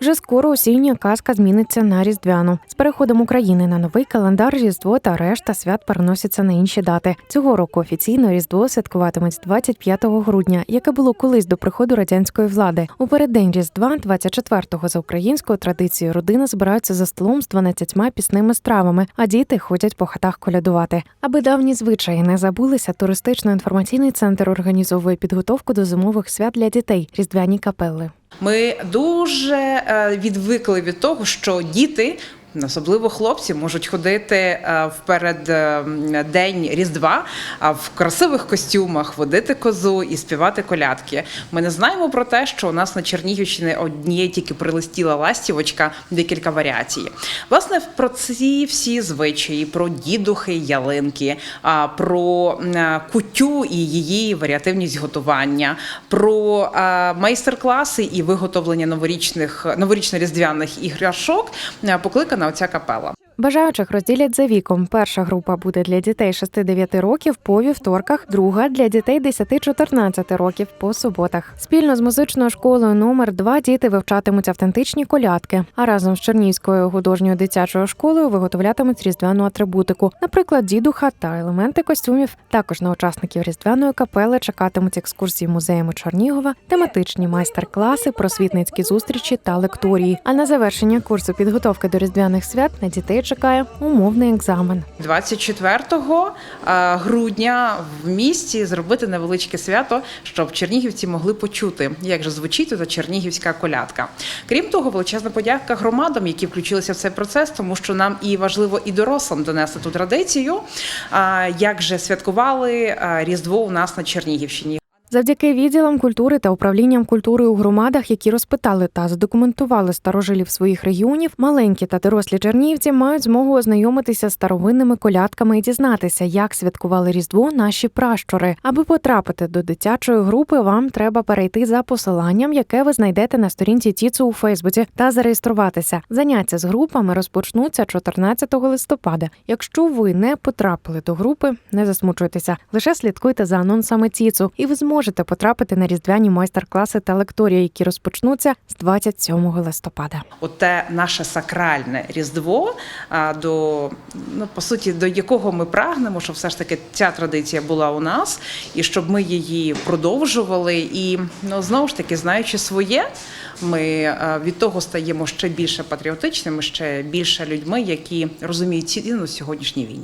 Вже скоро осіння казка зміниться на різдвяну. З переходом України на новий календар Різдво та решта свят переносяться на інші дати. Цього року офіційно Різдво святкуватимуть з 25 грудня, яке було колись до приходу радянської влади. У переддень Різдва, 24-го за українською традицією, родини збираються за столом з 12 пісними стравами, а діти ходять по хатах колядувати. Аби давні звичаї не забулися, туристично-інформаційний центр організовує підготовку до зимових свят для дітей різдвяні капелли. Ми дуже е, відвикли від того, що діти. Особливо хлопці можуть ходити е, вперед е, день Різдва в красивих костюмах, водити козу і співати колядки. Ми не знаємо про те, що у нас на Чернігівщині однієї тільки прилетіла ластівочка, декілька варіацій. Власне, про ці всі звичаї, про дідухи, ялинки, про е, кутю і її варіативність готування, про майстер-класи і виготовлення новорічних новорічно-різдвяних іграшок покликана оця капела. Бажаючих розділять за віком. Перша група буде для дітей 6-9 років по вівторках, друга для дітей 10-14 років по суботах. Спільно з музичною школою номер 2 діти вивчатимуть автентичні колядки, а разом з Чернігівською художньою дитячою школою виготовлятимуть різдвяну атрибутику, наприклад, дідуха та елементи костюмів. Також на учасників різдвяної капели чекатимуть екскурсії музеями Чернігова, тематичні майстер-класи, просвітницькі зустрічі та лекторії. А на завершення курсу підготовки до різдвяних свят на дітей чекає умовний екзамен. 24 е, грудня в місті зробити невеличке свято, щоб чернігівці могли почути, як же звучить та чернігівська колядка. Крім того, величезна подяка громадам, які включилися в цей процес, тому що нам і важливо і дорослим донести ту традицію, як же святкували Різдво у нас на Чернігівщині. Завдяки відділам культури та управлінням культури у громадах, які розпитали та задокументували старожилів своїх регіонів, маленькі та дорослі чернігівці мають змогу ознайомитися з старовинними колядками і дізнатися, як святкували Різдво наші пращури. Аби потрапити до дитячої групи, вам треба перейти за посиланням, яке ви знайдете на сторінці Тіцу у Фейсбуці, та зареєструватися. Заняття з групами розпочнуться 14 листопада. Якщо ви не потрапили до групи, не засмучуйтеся, лише слідкуйте за анонсами Тіцу, і ви зможете потрапити на різдвяні майстер-класи та лекторії, які розпочнуться з 27 листопада. Оте наше сакральне різдво, до ну по суті, до якого ми прагнемо, щоб все ж таки ця традиція була у нас, і щоб ми її продовжували. І ну знову ж таки, знаючи своє, ми від того стаємо ще більше патріотичними, ще більше людьми, які розуміють ціну сьогоднішній війні.